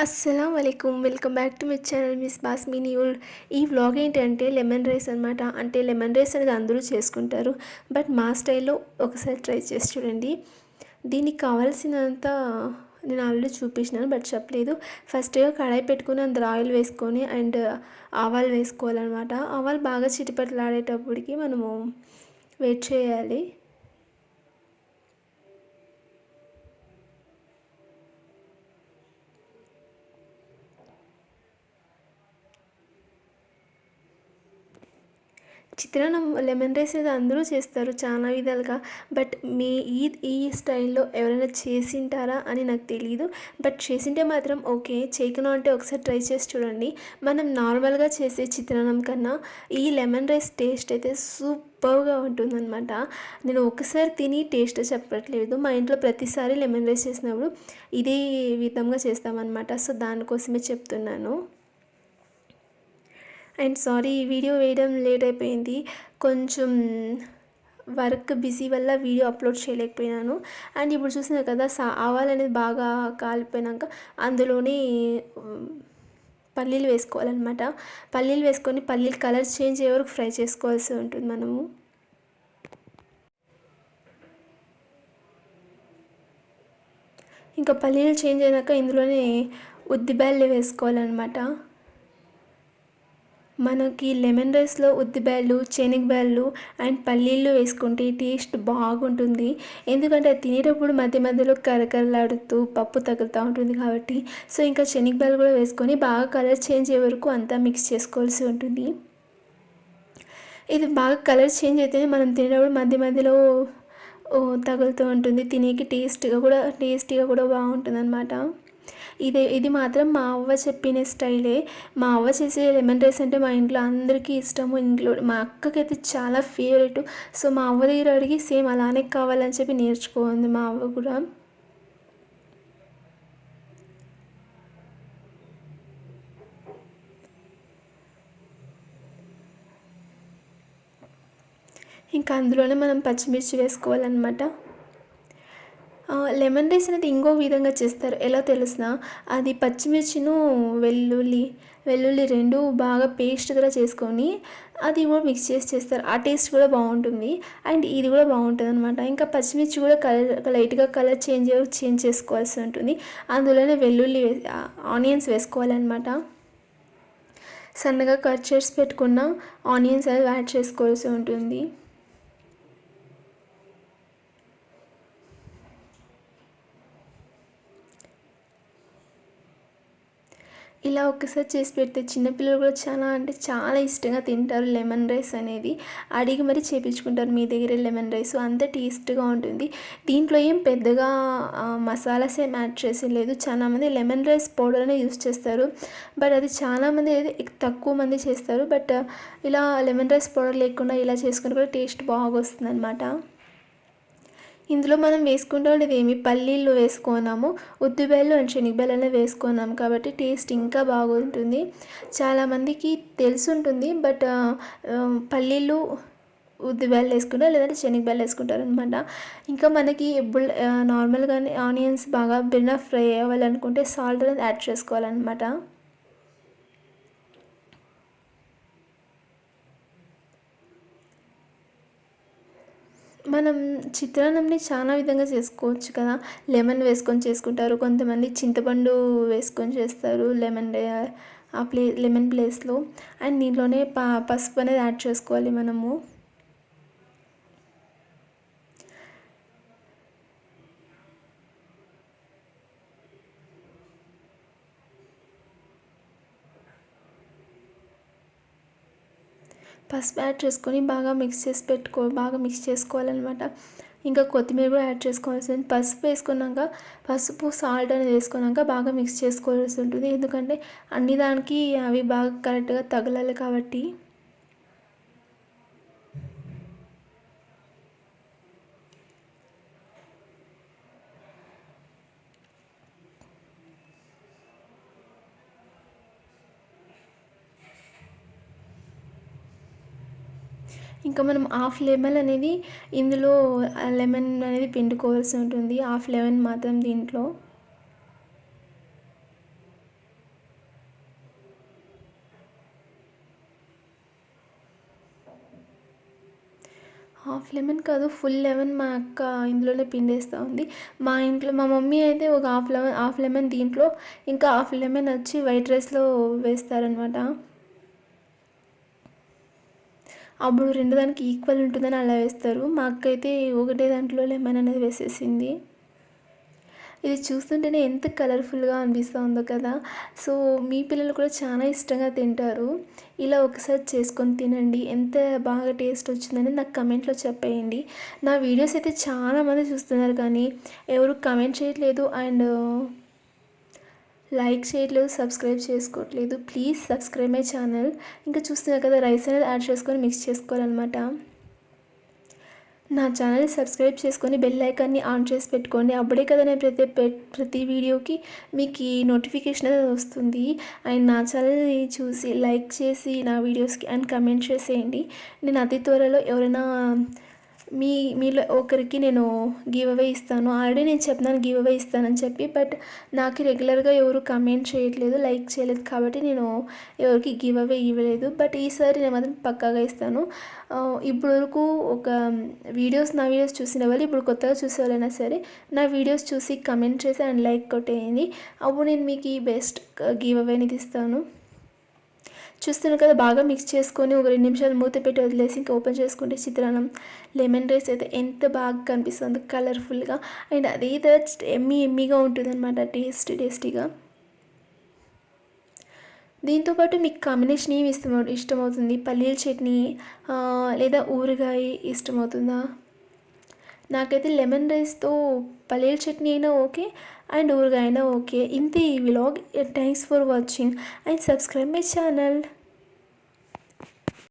అస్సలం వలైకుమ్ welcome back to my channel miss బాస్మి న్యూల్ ఈ వ్లాగ్ ఏంటంటే లెమన్ రైస్ అనమాట అంటే లెమన్ రైస్ అనేది అందరూ చేసుకుంటారు. బట్ మా స్టైల్లో ఒకసారి ట్రై చేసి చూడండి. దీనికి కావాల్సినంత నేను ఆల్రెడీ చూపించినాను బట్ చెప్పలేదు. ఫస్ట్ కడాయి పెట్టుకుని అందులో ఆయిల్ వేసుకొని అండ్ ఆవాలు వేసుకోవాలన్నమాట. ఆవాలు బాగా చిటిపట్లాడేటప్పటికి మనము వెయిట్ చేయాలి. చిత్రాన్నం లెమన్ రైస్ అనేది అందరూ చేస్తారు చాలా విధాలుగా. బట్ మీ ఈ ఈ స్టైల్లో ఎవరైనా చేసింటారా అని నాకు తెలియదు బట్ చేసింటే మాత్రం ఓకే చేయకుండా అంటే ఒకసారి ట్రై చేసి చూడండి. మనం నార్మల్గా చేసే చిత్రాన్నం కన్నా ఈ లెమన్ రైస్ టేస్ట్ అయితే సూపర్గా ఉంటుందన్నమాట. నేను ఒకసారి తిని టేస్ట్ చెప్పట్లేదు. మా ఇంట్లో ప్రతిసారి లెమన్ రైస్ చేసినప్పుడు ఇదే విధంగా చేస్తామన్నమాట. సో దానికోసమే చెప్తున్నాను. అండ్ సారీ వీడియో వేయడం లేట్ అయిపోయింది. కొంచెం వర్క్ బిజీ వల్ల వీడియో అప్లోడ్ చేయలేకపోయినాను. అండ్ ఇప్పుడు చూసినా కదా సా ఆవాలనేది బాగా కాలిపోయినాక అందులోనే పల్లీలు వేసుకోవాలన్నమాట. పల్లీలు వేసుకొని పల్లీలు కలర్ చేంజ్ అయ్యే వరకు ఫ్రై చేసుకోవాల్సి ఉంటుంది మనము. ఇంకా పల్లీలు చేంజ్ అయినాక ఇందులోనే ఉద్దిబ్యాళ్ళు వేసుకోవాలన్నమాట. మనకి లెమన్ రైస్లో ఉద్దిబ్యాళ్ళు శనగబ్యాళ్ళు అండ్ పల్లీలు వేసుకుంటే టేస్ట్ బాగుంటుంది. ఎందుకంటే అది తినేటప్పుడు మధ్య మధ్యలో కరకరలాడుతూ పప్పు తగులుతూ ఉంటుంది కాబట్టి. సో ఇంకా శనగబ్యాళ్ళు కూడా వేసుకొని బాగా కలర్ చేంజ్ అయ్యే వరకు అంతా మిక్స్ చేసుకోవాల్సి ఉంటుంది. ఇది బాగా కలర్ చేంజ్ అయితేనే మనం తినేటప్పుడు మధ్య మధ్యలో తగులుతూ ఉంటుంది. తినేకి టేస్ట్గా కూడా టేస్టీగా కూడా బాగుంటుంది అనమాట ఇది ఇది మాత్రం మా అవ్వ చెప్పిన స్టైలే. మా అవ్వ చేసే లెమన్ రైస్ అంటే మా ఇంట్లో అందరికీ ఇష్టము ఇంట్లో మా అక్కకైతే చాలా ఫేవరెట్ సో మా అవ్వ దగ్గర అడిగి సేమ్ అలానే కావాలని చెప్పి నేర్చుకోండి మా అవ్వ కూడా. ఇంకా అందులోనే మనం పచ్చిమిర్చి వేసుకోవాలన్నమాట. లెమన్ రైస్ అనేది ఇంకో విధంగా చేస్తారు. ఎలా తెలిసిన అది పచ్చిమిర్చిను వెల్లుల్లి వెల్లుల్లి రెండు బాగా పేస్ట్ కూడా చేసుకొని అది కూడా మిక్స్ చేసి చేస్తారు. ఆ టేస్ట్ కూడా బాగుంటుంది. అండ్ ఇది కూడా బాగుంటుంది అనమాట ఇంకా పచ్చిమిర్చి కూడా కలర్ లైట్గా కలర్ చేంజ్ చేంజ్ చేసుకోవాల్సి ఉంటుంది. అందులోనే వెల్లుల్లి ఆనియన్స్ వేసుకోవాలన్నమాట. సన్నగా కట్ చేసి పెట్టుకున్న ఆనియన్స్ అవి యాడ్ చేసుకోవాల్సి ఉంటుంది. ఇలా ఒక్కసారి చేసి పెడితే చిన్నపిల్లలు కూడా చాలా అంటే చాలా ఇష్టంగా తింటారు లెమన్ రైస్ అనేది. అడిగి మరీ చేపించుకుంటారు మీ దగ్గర లెమన్ రైస్. అంత టేస్ట్గా ఉంటుంది. దీంట్లో ఏం పెద్దగా మసాలాస్ ఏం యాడ్ చేసి లేదు. చాలామంది లెమన్ రైస్ పౌడర్నే యూస్ చేస్తారు. బట్ అది చాలామంది తక్కువ మంది చేస్తారు. బట్ ఇలా లెమన్ రైస్ పౌడర్ లేకుండా ఇలా చేసుకుంటే కూడా టేస్ట్ బాగా వస్తుంది అనమాట ఇందులో మనం వేసుకుంటూ ఏమి? పల్లీలు వేసుకున్నాము ఉద్దిబెల్లు అండ్ శనగబెల్లనే వేసుకున్నాం కాబట్టి టేస్ట్ ఇంకా బాగుంటుంది. చాలామందికి తెలుసుంటుంది బట్ పల్లీలు ఉద్దిబెల్లు వేసుకుంటారు? లేదంటే శనగబెల్లు వేసుకుంటారు అనమాట ఇంకా మనకి ఎప్పుడు నార్మల్గానే ఆనియన్స్ బాగా బిర్నా ఫ్రై అవ్వాలనుకుంటే సాల్ట్ అనేది యాడ్ చేసుకోవాలన్నమాట. మనం చిత్రాన్నంని చాలా విధంగా చేసుకోవచ్చు కదా. లెమన్ వేసుకొని చేసుకుంటారు. కొంతమంది చింతపండు వేసుకొని చేస్తారు. లెమన్ ఆ ప్లే లెమన్ ప్లేస్లో. అండ్ దీంట్లోనే ప పసుపు అనేది యాడ్ చేసుకోవాలి మనము. పసుపు యాడ్ చేసుకొని బాగా మిక్స్ చేసి పెట్టుకో బాగా మిక్స్ చేసుకోవాలన్నమాట. ఇంకా కొత్తిమీర కూడా యాడ్ చేసుకోవాల్సి ఉంటుంది. పసుపు వేసుకున్నాక పసుపు సాల్ట్ అనేది వేసుకున్నాక బాగా మిక్స్ చేసుకోవాల్సి ఉంటుంది. ఎందుకంటే అన్ని దానికి అవి బాగా కరెక్ట్గా తగలాలి కాబట్టి. ఇంకా మనం హాఫ్ లెమన్ అనేది ఇందులో లెమన్ అనేది పిండుకోవాల్సి ఉంటుంది. హాఫ్ లెమన్ మాత్రం దీంట్లో. హాఫ్ లెమన్ కాదు ఫుల్ లెమన్ మా అక్క ఇందులోనే పిండేస్తూ ఉంది. మా ఇంట్లో మా మమ్మీ అయితే ఒక హాఫ్ లెమన్ హాఫ్ లెమన్ దీంట్లో ఇంకా హాఫ్ లెమన్ వచ్చి వైట్ రైస్లో వేస్తారనమాట అప్పుడు రెండు దానికి ఈక్వల్ ఉంటుందని అలా వేస్తారు. మా అక్క అయితే ఒకటే దాంట్లో లెమన్ అనేది వేసేసింది. ఇది చూస్తుంటేనే ఎంత కలర్ఫుల్గా అనిపిస్తుందో కదా. సో మీ పిల్లలు కూడా చాలా ఇష్టంగా తింటారు. ఇలా ఒకసారి చేసుకొని తినండి. ఎంత బాగా టేస్ట్ వచ్చిందని నాకు కమెంట్లో చెప్పేయండి. నా వీడియోస్ అయితే చాలామంది చూస్తున్నారు కానీ ఎవరు కమెంట్ చేయట్లేదు. అండ్ లైక్ చేయట్లేదు సబ్స్క్రైబ్ చేసుకోవట్లేదు. Please subscribe my channel. ఇంకా చూస్తున్నారు కదా రైస్ అనేది యాడ్ చేసుకొని మిక్స్ చేసుకోవాలన్నమాట. నా ఛానల్ సబ్స్క్రైబ్ చేసుకొని బెల్ ఐకాన్ని ఆన్ చేసి పెట్టుకోండి. అప్పుడే కదా నేను ప్రతి ప్రతి వీడియోకి మీకు ఈ నోటిఫికేషన్ అనేది వస్తుంది. అండ్ నా ఛానల్ని చూసి లైక్ చేసి నా వీడియోస్కి అండ్ కమెంట్ చేసేయండి. నేను అతి త్వరలో ఎవరైనా మీ మీలో ఒకరికి నేను గివ్ అవే ఇస్తాను. ఆల్రెడీ నేను చెప్తున్నాను గివ్ అవే ఇస్తానని చెప్పి బట్ నాకు రెగ్యులర్గా ఎవరు కమెంట్ చేయట్లేదు లైక్ చేయలేదు కాబట్టి నేను ఎవరికి గివ్ అవే ఇవ్వలేదు. బట్ ఈసారి నేను మాత్రం పక్కాగా ఇస్తాను. ఇప్పుడు వరకు ఒక వీడియోస్ నా వీడియోస్ చూసిన వాళ్ళు ఇప్పుడు కొత్తగా చూసేవాళ్ళైనా సరే నా వీడియోస్ చూసి కమెంట్ చేసి అండ్ లైక్ కొట్టేయండి. అప్పుడు నేను మీకు ఈ బెస్ట్ గివ్ అవేని ఇస్తాను. చూస్తున్నారు కదా బాగా మిక్స్ చేసుకొని ఒక రెండు నిమిషాలు మూత పెట్టి వదిలేసి ఇంకా ఓపెన్ చేసుకుంటే చిత్రాన్నం. లెమన్ రైస్ అయితే ఎంత బాగా కనిపిస్తుంది కలర్ఫుల్గా అండ్ అదే ఎమ్మీ ఎమ్మీగా ఉంటుంది అనమాట టేస్ట్ టేస్టీగా దీంతోపాటు మీకు కాంబినేషన్ ఏమి ఇష్టం ఇష్టమవుతుంది? పల్లీల చట్నీ లేదా ఊరగాయ ఇష్టమవుతుందా? నాకైతే లెమన్ రైస్తో పల్లీల చట్నీ అయినా ఓకే అండ్ ఊరగాయ అయినా ఓకే. ఇంతే ఈ vlog. Thanks for watching and subscribe my channel.